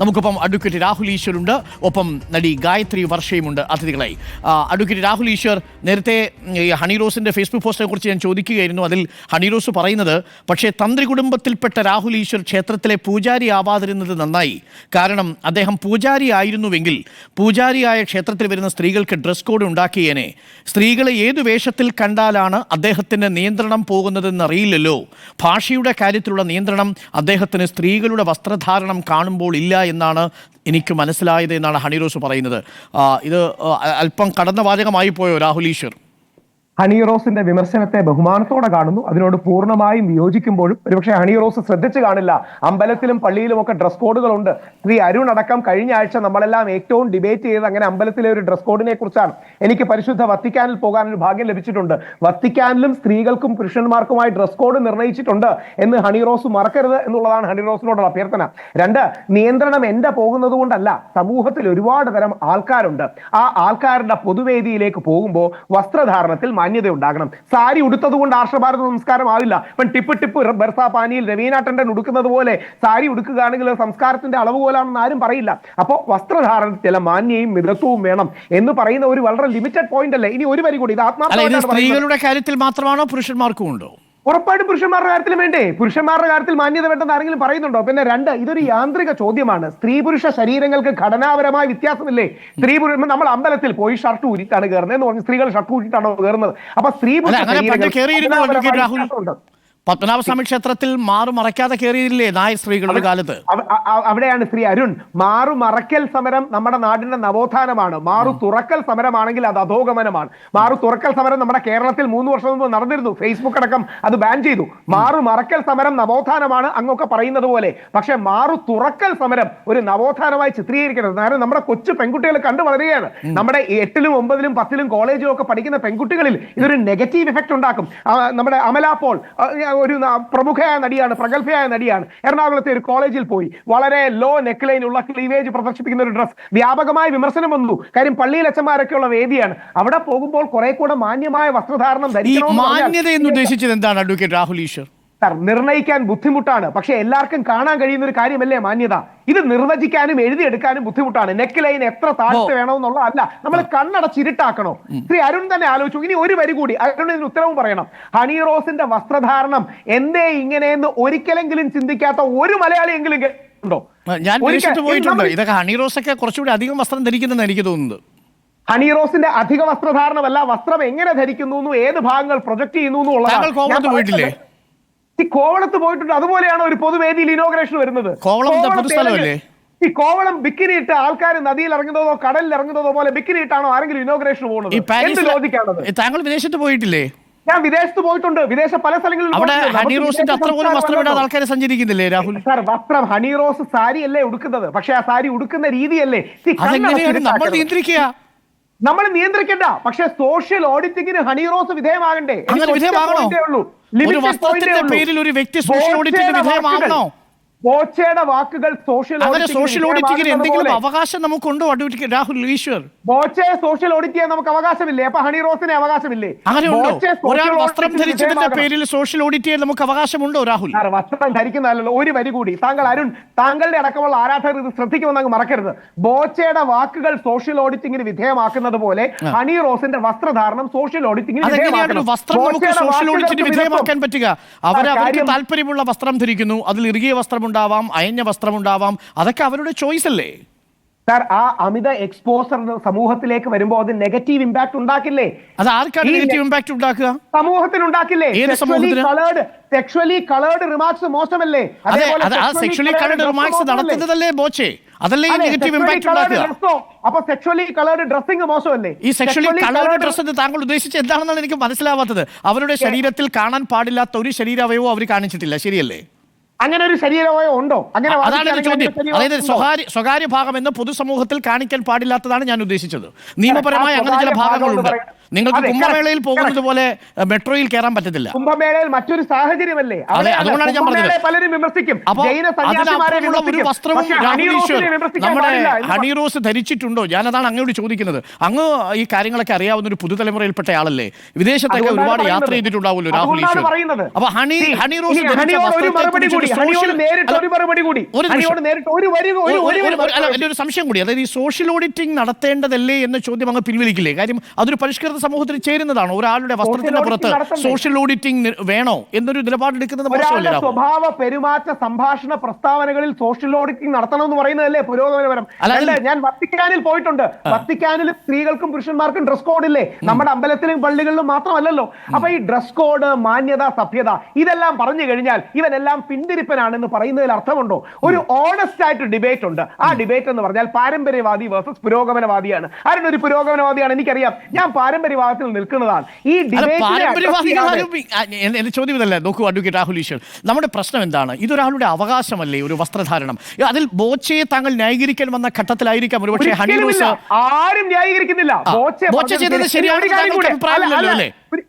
നമുക്കൊപ്പം അഡ്വക്കേറ്റ് രാഹുൽ ഈശ്വരുണ്ട്. ഒപ്പം നടി ഗായത്രി വർഷയുമുണ്ട് അതിഥികളായി. അഡ്വക്കേറ്റ് രാഹുൽ ഈശ്വർ നേരത്തെ ഈ ഹണി റോസിന്റെ ഫേസ്ബുക്ക് പോസ്റ്റിനെ കുറിച്ച് ഞാൻ ചോദിക്കുകയായിരുന്നു. അതിൽ ഹണി റോസ് പറയുന്നത് പക്ഷേ തന്ത്രി കുടുംബത്തിൽപ്പെട്ട രാഹുൽ ഈശ്വർ ക്ഷേത്രത്തിലെ പൂജാരി ആവാതിരുന്നത് നന്നായി. കാരണം അദ്ദേഹം പൂജാരി ആയിരുന്നുവെങ്കിൽ പൂജാരിയായ ക്ഷേത്രത്തിൽ വരുന്ന സ്ത്രീകൾക്ക് ഡ്രസ് കോഡ് ഉണ്ടാക്കിയേനെ. സ്ത്രീകളെ ഏതു വേഷത്തിൽ കണ്ടാലാണ് അദ്ദേഹത്തിന്റെ നിയന്ത്രണം പോകുന്നതെന്ന് അറിയില്ലല്ലോ ഭാഷയുടെ കാര്യത്തിലുള്ള നിയന്ത്രണം അദ്ദേഹത്തിന് സ്ത്രീകളുടെ വസ്ത്രധാരണം കാണുമ്പോൾ ഇല്ല എന്നാണ് എനിക്ക് മനസ്സിലായത് എന്നാണ് ഹണിറോസ് പറയുന്നത്. ഇത് അല്പം കടന്ന വാചകമായി പോയോ രാഹുൽ ഈശ്വർ? ഹണി റോസിന്റെ വിമർശനത്തെ ബഹുമാനത്തോടെ കാണുന്നു. അതിനോട് പൂർണമായും വിയോജിക്കുമ്പോഴും ഒരുപക്ഷെ ഹണി ശ്രദ്ധിച്ചു കാണില്ല. അമ്പലത്തിലും പള്ളിയിലും ഒക്കെ ഡ്രസ് കോഡുകളുണ്ട് ശ്രീ അരുൺ അടക്കം കഴിഞ്ഞ ആഴ്ച നമ്മളെല്ലാം ഏറ്റവും ഡിബേറ്റ് ചെയ്ത് അങ്ങനെ അമ്പലത്തിലെ ഒരു ഡ്രസ് കോഡിനെ കുറിച്ചാണ്. എനിക്ക് പരിശുദ്ധ വത്തിക്കാനിൽ പോകാൻ ഒരു ഭാഗ്യം ലഭിച്ചിട്ടുണ്ട്. വത്തിക്കാനിലും സ്ത്രീകൾക്കും പുരുഷന്മാർക്കുമായി ഡ്രസ് കോഡ് നിർണയിച്ചിട്ടുണ്ട് എന്ന് ഹണിറോസ് മറക്കരുത് എന്നുള്ളതാണ് ഹണിറോസിനോടുള്ള അഭ്യർത്ഥന. രണ്ട് നിയന്ത്രണം എന്റെ പോകുന്നത് കൊണ്ടല്ല സമൂഹത്തിൽ ഒരുപാട് തരം ആൾക്കാരുണ്ട്. ആ ആൾക്കാരുടെ പൊതുവേദിയിലേക്ക് പോകുമ്പോൾ വസ്ത്രധാരണത്തിൽ മാന്യത ഉണ്ടാകണം സാരി ഉടുത്തത് കൊണ്ട് ആർഷഭാരത സംസ്കാരം ആവില്ല ഇപ്പം ടിപ്പ് ടിപ്പ് ബെർസ പാനിയിൽ രവീനാട്ടൻ ഉടുക്കുന്നത് പോലെ സാരി ഉടുക്കുകയാണെങ്കിൽ സംസ്കാരത്തിന്റെ അളവ് പോലാണെന്ന് ആരും പറയില്ല. അപ്പോൾ വസ്ത്രധാരണത്തിൽ ചില മാന്യയും മിതത്വവും വേണം എന്ന് പറയുന്ന ഒരു വളരെ ലിമിറ്റഡ് പോയിന്റ് അല്ലേ? ഇനി ഒരു വരി കൂടി ഇത് ആത്മാർത്ഥമായിട്ട് സ്ത്രീകളുടെ കാര്യത്തിൽ മാത്രമാണോ പുരുഷന്മാർക്കും ഉണ്ടോ? ഉറപ്പായിട്ടും പുരുഷന്മാരുടെ കാര്യത്തിൽ വേണ്ടേ? പുരുഷന്മാരുടെ കാര്യത്തിൽ മാന്യത വേണ്ടെന്ന് ആരെങ്കിലും പറയുന്നുണ്ടോ? പിന്നെ രണ്ട് ഇതൊരു യാന്ത്രിക ചോദ്യമാണ്. സ്ത്രീ പുരുഷ ശരീരങ്ങൾക്ക് ഘടനാപരമായ വ്യത്യാസമില്ലേ? സ്ത്രീ പുരുഷ നമ്മൾ അമ്പലത്തിൽ പോയി ഷർട്ട് ഊരിട്ടാണ് കയറുന്നത് എന്ന് പറഞ്ഞു സ്ത്രീകൾ ഷർട്ട് ഊരിട്ടാണോ കയറുന്നത്? അപ്പൊ സ്ത്രീ പുരുഷ അല്ല പത്മനാഭസ്വാമി ക്ഷേത്രത്തിൽ മാറു മറയ്ക്കാതെ കയറിയില്ലേ നായ സ്ത്രീകളുടെ കാലത്ത്? അവിടെയാണ് ശ്രീ അരുൺ. മാറു മറക്കൽ സമരം നമ്മുടെ നാടിന്റെ നവോത്ഥാനമാണ്. മാറു തുറക്കൽ സമരമാണെങ്കിൽ അത് അധോഗമനമാണ്. മാറു തുറക്കൽ സമരം നമ്മുടെ കേരളത്തിൽ മൂന്ന് വർഷം മുമ്പ് നടന്നിരുന്നു. ഫേസ്ബുക്ക് അടക്കം അത് ബാൻ ചെയ്തു. മാറു മറക്കൽ സമരം നവോത്ഥാനമാണ് അങ്ങൊക്കെ പറയുന്നത് പോലെ. പക്ഷെ മാറു തുറക്കൽ സമരം ഒരു നവോത്ഥാനമായി ചിത്രീകരിക്കരുത്. കാരണം നമ്മുടെ കൊച്ചു പെൺകുട്ടികൾ കണ്ടു വളരുകയാണ്. നമ്മുടെ എട്ടിലും ഒമ്പതിലും പത്തിലും കോളേജിലും ഒക്കെ പഠിക്കുന്ന പെൺകുട്ടികളിൽ ഇതൊരു നെഗറ്റീവ് ഇഫക്റ്റ് ഉണ്ടാക്കും. നമ്മുടെ അമല പോൾ ഒരു പ്രമുഖയായ നടിയാണ് പ്രഗത്ഭയായ നടിയാണ്. എറണാകുളത്തെ ഒരു കോളേജിൽ പോയി. വളരെ ലോ നെക്ലൈൻ ഉള്ള ക്ലീവേജ് പ്രദർശിപ്പിക്കുന്ന ഒരു ഡ്രസ് വ്യാപകമായ വിമർശനം വന്നു. കാര്യം പള്ളിയിൽ അച്ഛന്മാരൊക്കെയുള്ള വേദിയാണ്. അവിടെ പോകുമ്പോൾ കുറെ കൂടെ മാന്യമായ വസ്ത്രധാരണം ധരിക്കണം മാന്യത എന്ന് ഉദ്ദേശിച്ചത് എന്താണ് അഡ്വക്കേറ്റ് രാഹുൽ ഈശ്വർ? സാർ നിർണയിക്കാൻ ബുദ്ധിമുട്ടാണ്. പക്ഷെ എല്ലാവർക്കും കാണാൻ കഴിയുന്ന ഒരു കാര്യമല്ലേ മാന്യത? ഇത് നിർവചിക്കാനും എഴുതിയെടുക്കാനും ബുദ്ധിമുട്ടാണ്. നെക്ക് ലൈൻ എത്ര താഴ്ത്ത് വേണമെന്നുള്ള അല്ല നമ്മൾ കണ്ണടച്ചിരുട്ടാക്കണോ ശ്രീ അരുൺ തന്നെ ആലോചിച്ചു. ഇനി ഒരു വരി കൂടി. അരുൺ ഇതിന് ഉത്തരവും പറയണം. ഹണി റോസിന്റെ വസ്ത്രധാരണം എന്തേ ഇങ്ങനെയെന്ന് ഒരിക്കലെങ്കിലും ചിന്തിക്കാത്ത ഒരു മലയാളിയെങ്കിലും ഉണ്ടോ? ഞാൻ പോയിട്ടുണ്ട്. ഇതൊക്കെ ഹണി റോസ് ഒക്കെ കുറച്ചുകൂടി അധികം വസ്ത്രം ധരിക്കുന്നെന്ന് എനിക്ക് തോന്നുന്നത്. ഹണി റോസിന്റെ അധിക വസ്ത്രധാരണമല്ല വസ്ത്രം എങ്ങനെ ധരിക്കുന്നു ഏത് ഭാഗങ്ങൾ പ്രൊജക്ട് ചെയ്യുന്നു എന്നും ഉള്ളതാണ്. ഞാൻ പോയിട്ടില്ലേ? ഈ കോവളത്ത് പോയിട്ടുണ്ട്. അതുപോലെയാണ് ഒരു പൊതുവേദിയിൽ ഇനോഗ്രേഷൻ വരുന്നത്? ഈ കോവളം ബിക്കിനി ഇട്ട് ആൾക്കാർ നദിയിൽ ഇറങ്ങുന്നതോ കടലിൽ ഇറങ്ങുന്നതോ പോലെ ബിക്കിനി ഇട്ടാണോ ആരെങ്കിലും ഇനോഗ്രേഷൻ പോകുന്നത്? എന്ത് ലോജിക്കാണത് താങ്കൾ വിദേശത്ത് പോയിട്ടില്ലേ? ഞാൻ വിദേശത്ത് പോയിട്ടുണ്ട്. വിദേശ പല സഞ്ചരിക്കുന്നില്ലേ രാഹുൽ? സാർ വസ്ത്രം ഹണി റോസ് സാരി അല്ലേ ഉടുക്കുന്നത്. പക്ഷെ ആ സാരി ഉടുക്കുന്ന രീതിയല്ലേ? നമ്മൾ. നിയന്ത്രിക്കുക. നമ്മൾ നിയന്ത്രിക്കണ്ട. പക്ഷെ സോഷ്യൽ ഓഡിറ്റിംഗിന് ഹണി റോസ് വിധേയമാകണ്ടേ. ഒരു വസ്ത്രത്തിന്റെ പേരിൽ ഒരു വ്യക്തി സോഷ്യൽ ഓഡിറ്റിംഗിന് വിധേയമാകണോ? ബോച്ചയുടെ വാക്കുകൾ സോഷ്യൽ സോഷ്യൽ ഓഡിറ്റിങ്ങിന് എന്തെങ്കിലും അവകാശം നമുക്കുണ്ടോ അഡ്വക്കേറ്റ് രാഹുൽ ഈശ്വർ. ബോച്ചയെ സോഷ്യൽ ഓഡിറ്റ് ചെയ്യാൻ നമുക്ക് അവകാശമില്ലേ? അപ്പൊ ഹണി റോസിന് അവകാശമില്ലേ? ഒരാൾ വസ്ത്രം ധരിച്ചതിന്റെ പേരിൽ സോഷ്യൽ ഓഡിറ്റ് ചെയ്യാൻ നമുക്ക് അവകാശമുണ്ടോ രാഹുൽ? വസ്ത്രം ധരിക്കുന്നതല്ലോ ഒരു വരി കൂടി. താങ്കൾ അരുൺ താങ്കളുടെ അടക്കമുള്ള ആരാധകർ ഇത് ശ്രദ്ധിക്കുമെന്ന് അങ്ങ് മറക്കരുത്. ബോച്ചയുടെ വാക്കുകൾ സോഷ്യൽ ഓഡിറ്റിംഗിന് വിധേയമാക്കുന്നത് പോലെ ഹണി റോസിന്റെ വസ്ത്രധാരണം സോഷ്യൽ ഓഡിറ്റിംഗിന് നമുക്ക് സോഷ്യൽ ഓഡിറ്റിന് വിധേയമാക്കാൻ പറ്റുക? അവർ സാർ, അവർക്ക് താല്പര്യമുള്ള വസ്ത്രം ധരിക്കുന്നു അതിൽ ഇറുകിയ വസ്ത്രം ഉണ്ടാവാം അയഞ്ഞ വസ്ത്രം ഉണ്ടാവാം. അതൊക്കെ അവരുടെ ചോയ്സ് അല്ലേ? സാർ ആ അമിത എക്സ്പോസർ സമൂഹത്തിലേക്ക് വരുമ്പോൾ അത് നെഗറ്റീവ് ഇമ്പാക്ട് ഉണ്ടാക്കില്ലേ? അത് ആർക്കാണ് നെഗറ്റീവ് ഇമ്പാക്ട് ഉണ്ടാക്കുക? സമൂഹത്തിന് ഉണ്ടാക്കില്ലേ? കളേർഡ് സെക്ഷലി കളേർഡ് റിമാർക്സ് മോശമല്ലേ? Sexually coloured remarks? നടത്തുന്നതല്ലേ ബോച്ചേ? അതല്ലേ നെഗറ്റീവ് ഇമ്പാക്ട് ഉണ്ടാക്കുക? അപ്പൊ സെക്ഷലി കളേർഡ് ഡ്രസ്സിംഗ് മോശമല്ലേ? ഈ സെക്ഷലി കളേർഡ് colored- ഡ്രസ് എന്ന് താങ്കൾ ഉദ്ദേശിച്ച് എന്താണെന്നാണ് എനിക്ക് മനസ്സിലാവാത്തത്. അവരുടെ ശരീരത്തിൽ കാണാൻ പാടില്ലാത്ത ഒരു ശരീരാവയവവും അവർ കാണിച്ചിട്ടില്ല. ശരിയല്ലേ? അങ്ങനെ ഒരു ശരീരമായോ ഉണ്ടോ? അങ്ങനെ അതാണ് ചോദ്യം. അതായത്? സ്വകാര്യ സ്വകാര്യ ഭാഗം എന്ന് പൊതുസമൂഹത്തിൽ കാണിക്കാൻ പാടില്ലാത്തതാണ് ഞാൻ ഉദ്ദേശിച്ചത്. നിയമപരമായി അങ്ങനെ ചില ഭാഗങ്ങളുണ്ട്. നിങ്ങൾക്ക് കുംഭമേളയിൽ പോകുന്നത് പോലെ മെട്രോയിൽ കയറാൻ പറ്റത്തില്ല. കുംഭമേളയിൽ മറ്റൊരു സാഹചര്യമല്ലേ? അതെ അതുകൊണ്ടാണ് ഞാൻ പറഞ്ഞത്. പലരും വിമർശിക്കും. ഒരു വസ്ത്രവും നമ്മുടെ ഹണി റോസ് ധരിച്ചിട്ടുണ്ടോ? ഞാനതാണ് അങ്ങോട്ട് ചോദിക്കുന്നത്. അങ്ങ് ഈ കാര്യങ്ങളൊക്കെ അറിയാവുന്ന ഒരു പുതുതലമുറയിൽപ്പെട്ട ആളല്ലേ? വിദേശത്തൊക്കെ ഒരുപാട് യാത്ര. ചെയ്തിട്ടുണ്ടാവുമല്ലോ രാഹുൽ ഈശ്വർ. അപ്പൊ ഹണി ഹണി റോസ് ഒരു സംശയം കൂടി. അതായത് ഈ സോഷ്യൽ ഓഡിറ്റിംഗ് നടത്തേണ്ടതല്ലേ എന്ന ചോദ്യം അങ്ങ് പിൻവലിക്കില്ലേ? കാര്യം അതൊരു പരിഷ്കൃത സമൂഹത്തിൽ ചേരുന്നതാണ്? ഒരാളുടെ വസ്ത്രത്തിന്റെ പുറത്ത് സോഷ്യൽ ഓഡിറ്റിംഗ് വേണോ എന്നൊരു നിലപാടെടുക്കുന്നത് മോശമല്ലേ സ്വഭാവ പെരുമാറ്റ സംഭാഷണ പ്രസ്താവനകളിൽ സോഷ്യൽ ഓഡിറ്റിംഗ് നടത്തണം എന്ന് പറയുന്നതല്ലേ പുരോഗമനപരം? അല്ല, ഞാൻ വത്തിക്കാനിൽ പോയിട്ടുണ്ട്. വത്തിക്കാനിൽ സ്ത്രീകൾക്കും പുരുഷന്മാർക്കും ഡ്രസ് കോഡ് ഇല്ലേ? നമ്മുടെ അമ്പലത്തിലും പള്ളികളിലും മാത്രമല്ലല്ലോ. അപ്പൊ ഈ ഡ്രസ് കോഡ് മാന്യത സഭ്യത ഇതെല്ലാം പറഞ്ഞു കഴിഞ്ഞാൽ ഇവനെല്ലാം പിന്തിരിപ്പനാണെന്ന് പറയുന്നതിൽ അർത്ഥമുണ്ടോ? ഒരു ഓണസ്റ്റ് ആയിട്ട് ഡിബേറ്റ് ഉണ്ട്. ആ ഡിബേറ്റ് എന്ന് പറഞ്ഞാൽ പാരമ്പര്യവാദി വേഴ്സസ് പുരോഗമനവാദിയാണ്. ആരുടെ ഒരു പുരോഗമനവാദിയാണ് എനിക്കറിയാം. ഞാൻ പാരമ്പര്യവാദത്തിൽ നിൽക്കുന്നതാണ്. ഈ എന്റെ ചോദ്യം ഇതല്ല? നോക്കൂ അഡ്വക്കേറ്റ് രാഹുൽ ഈശ്വർ. നമ്മുടെ പ്രശ്നം എന്താണ്? ഇതൊരാളുടെ അവകാശമല്ലേ ഒരു വസ്ത്രധാരണം? അതിൽ ബോച്ചയെ താങ്കൾ ന്യായീകരിക്കാൻ വന്ന ഘട്ടത്തിലായിരിക്കാം ഒരുപക്ഷെ ഹണി. റോസ് ആരും ന്യായീകരിക്കുന്നില്ല. ബോച്ചെ ചെയ്തത് ശരി. ശരിയാണെന്ന് ഒരു കാര്യം താങ്കൾക്ക് കൂടി. അഭിപ്രായമില്ലല്ലോ,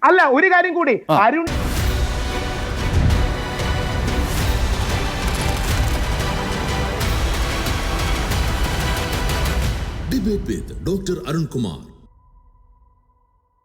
അല്ല, ഒരു- കാര്യം കൂടി. Arun debate with doctor Kumar.